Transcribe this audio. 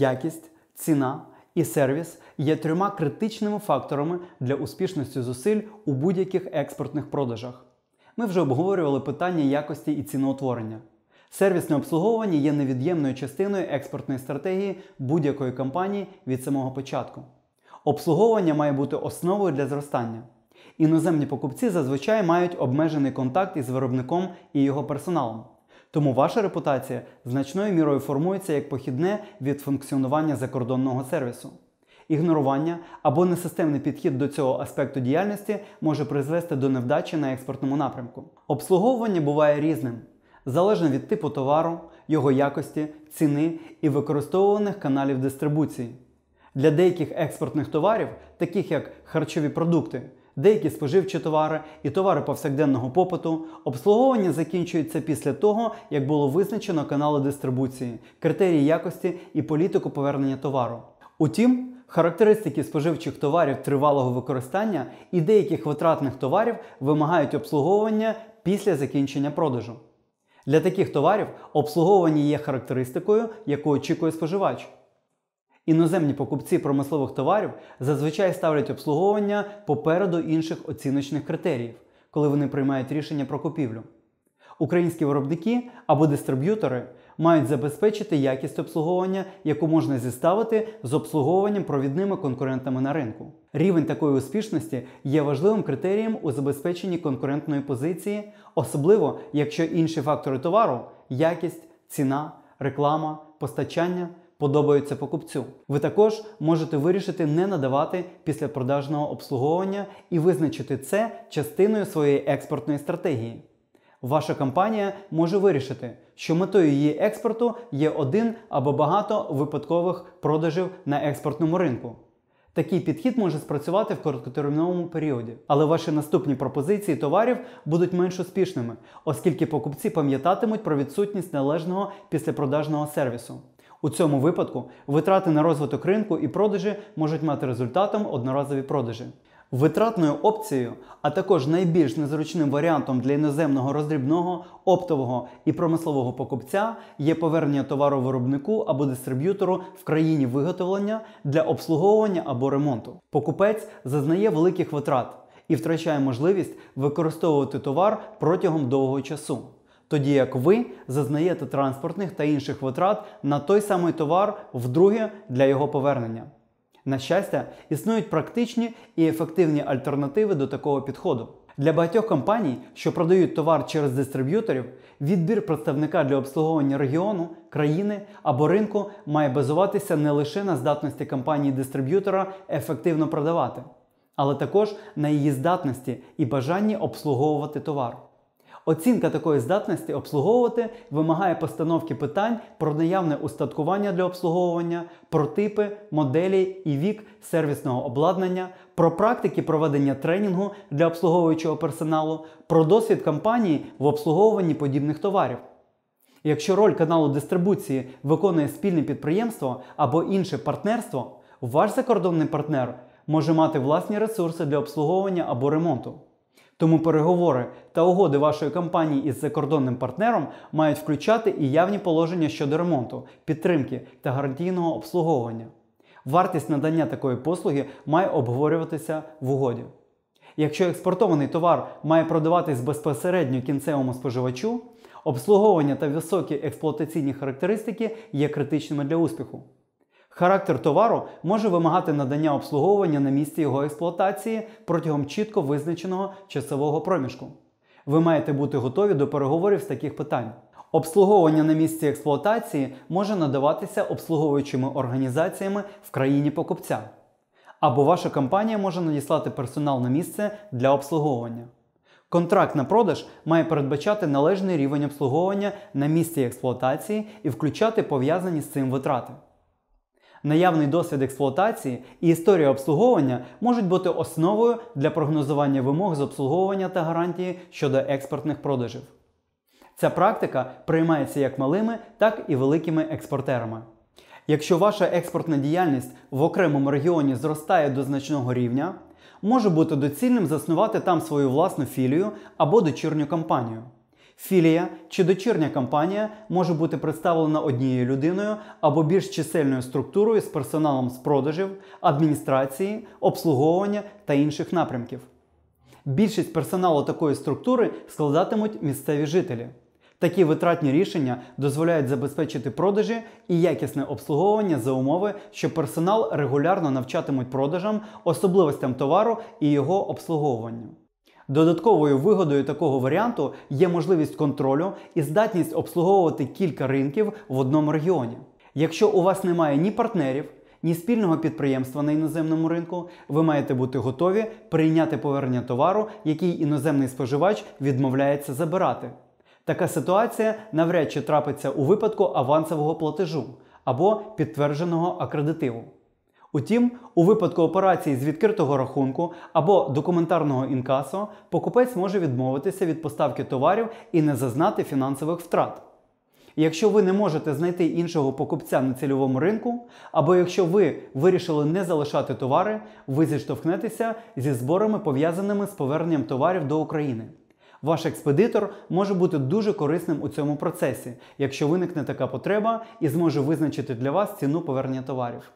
якість, ціна і сервіс є трьома критичними факторами для успішності зусиль у будь-яких експортних продажах. Ми вже обговорювали питання якості і ціноутворення. Сервісне обслуговування є невід'ємною частиною експортної стратегії будь-якої компанії від самого початку. Обслуговування має бути основою для зростання. Іноземні покупці зазвичай мають обмежений контакт із виробником і його персоналом. Тому ваша репутація значною мірою формується як похідне від функціонування закордонного сервісу. Ігнорування або несистемний підхід до цього аспекту діяльності може призвести до невдачі на експортному напрямку. Обслуговування буває різним, залежно від типу товару, його якості, ціни і використовуваних каналів дистрибуції. Для деяких експортних товарів, таких як харчові продукти, деякі споживчі товари і товари повсякденного попиту, обслуговування закінчується після того, як було визначено канали дистрибуції, критерії якості і політику повернення товару. Утім, характеристики споживчих товарів тривалого використання і деяких витратних товарів вимагають обслуговування після закінчення продажу. Для таких товарів обслуговування є характеристикою, яку очікує споживач. Іноземні покупці промислових товарів зазвичай ставлять обслуговування попереду інших оціночних критеріїв, коли вони приймають рішення про купівлю. Українські виробники або дистриб'ютори мають забезпечити якість обслуговування, яку можна зіставити з обслуговуванням провідними конкурентами на ринку. Рівень такої успішності є важливим критерієм у забезпеченні конкурентної позиції, особливо якщо інші фактори товару якість, ціна, реклама, постачання подобаються покупцю. Ви також можете вирішити не надавати післяпродажного обслуговування і визначити це частиною своєї експортної стратегії. Ваша компанія може вирішити, що метою її експорту є один або багато випадкових продажів на експортному ринку. Такий підхід може спрацювати в короткотерміновому періоді, але ваші наступні пропозиції товарів будуть менш успішними, оскільки покупці пам'ятатимуть про відсутність належного післяпродажного сервісу. У цьому випадку витрати на розвиток ринку і продажі можуть мати результатом одноразові продажі. Витратною опцією, а також найбільш незручним варіантом для іноземного роздрібного, оптового і промислового покупця є повернення товару виробнику або дистриб'ютору в країні виготовлення для обслуговування або ремонту. Покупець зазнає великих витрат і втрачає можливість використовувати товар протягом довгого часу. Тоді як ви зазнаєте транспортних та інших витрат на той самий товар вдруге для його повернення. На щастя, існують практичні і ефективні альтернативи до такого підходу. Для багатьох компаній, що продають товар через дистриб'юторів, відбір представника для обслуговування регіону, країни або ринку має базуватися не лише на здатності компанії-дистриб'ютора ефективно продавати, але також на її здатності і бажанні обслуговувати товар. Оцінка такої здатності обслуговувати вимагає постановки питань про наявне устаткування для обслуговування, про типи, моделі і вік сервісного обладнання, про практики проведення тренінгу для обслуговуючого персоналу, про досвід компанії в обслуговуванні подібних товарів. Якщо роль каналу дистрибуції виконує спільне підприємство або інше партнерство, ваш закордонний партнер може мати власні ресурси для обслуговування або ремонту. Тому переговори та угоди вашої компанії із закордонним партнером мають включати і явні положення щодо ремонту, підтримки та гарантійного обслуговування. Вартість надання такої послуги має обговорюватися в угоді. Якщо експортований товар має продаватись безпосередньо кінцевому споживачу, обслуговування та високі експлуатаційні характеристики є критичними для успіху. Характер товару може вимагати надання обслуговування на місці його експлуатації протягом чітко визначеного часового проміжку. Ви маєте бути готові до переговорів з таких питань. Обслуговування на місці експлуатації може надаватися обслуговуючими організаціями в країні покупця. Або ваша компанія може надіслати персонал на місце для обслуговування. Контракт на продаж має передбачати належний рівень обслуговування на місці експлуатації і включати пов'язані з цим витрати. Наявний досвід експлуатації і історія обслуговування можуть бути основою для прогнозування вимог з обслуговування та гарантії щодо експортних продажів. Ця практика приймається як малими, так і великими експортерами. Якщо ваша експортна діяльність в окремому регіоні зростає до значного рівня, може бути доцільним заснувати там свою власну філію або дочірню компанію. Філія чи дочірня компанія може бути представлена однією людиною або більш чисельною структурою з персоналом з продажів, адміністрації, обслуговування та інших напрямків. Більшість персоналу такої структури складатимуть місцеві жителі. Такі витратні рішення дозволяють забезпечити продажі і якісне обслуговування за умови, що персонал регулярно навчатимуть продажам, особливостям товару і його обслуговуванню. Додатковою вигодою такого варіанту є можливість контролю і здатність обслуговувати кілька ринків в одному регіоні. Якщо у вас немає ні партнерів, ні спільного підприємства на іноземному ринку, ви маєте бути готові прийняти повернення товару, який іноземний споживач відмовляється забирати. Така ситуація навряд чи трапиться у випадку авансового платежу або підтвердженого акредитиву. Утім, у випадку операції з відкритого рахунку або документарного інкасо покупець може відмовитися від поставки товарів і не зазнати фінансових втрат. Якщо ви не можете знайти іншого покупця на цільовому ринку, або якщо ви вирішили не залишати товари, ви зіштовхнетеся зі зборами, пов'язаними з поверненням товарів до України. Ваш експедитор може бути дуже корисним у цьому процесі, якщо виникне така потреба і зможе визначити для вас ціну повернення товарів.